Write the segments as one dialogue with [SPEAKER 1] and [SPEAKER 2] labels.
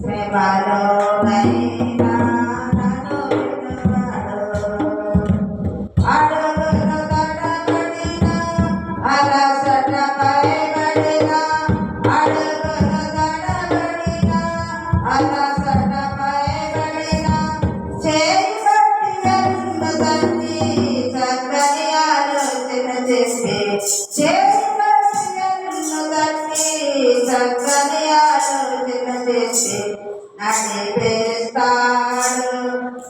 [SPEAKER 1] శ్రీ బాలో నడిపిస్తాడు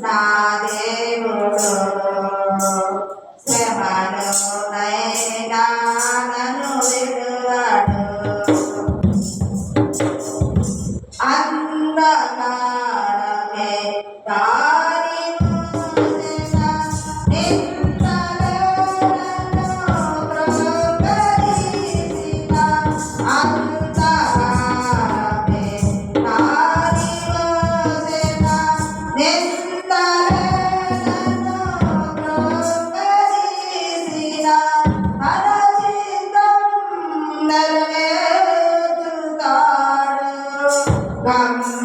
[SPEAKER 1] నా దేవుడు.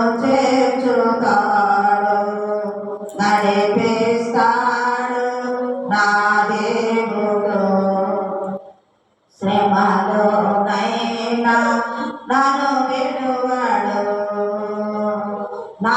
[SPEAKER 1] చేర్చుతాడు. నడిపిస్తాడు నా దేవుడు. శ్రమలోనైనా నన్ను విలువడు నా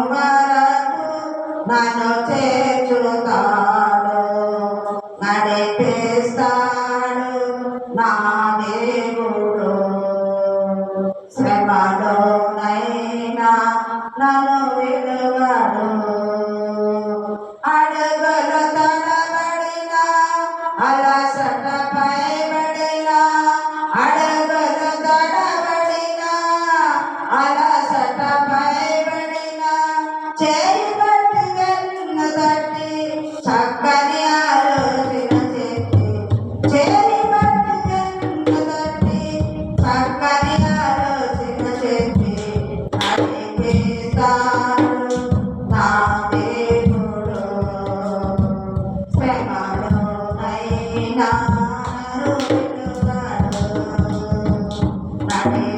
[SPEAKER 1] Nine or. Bye.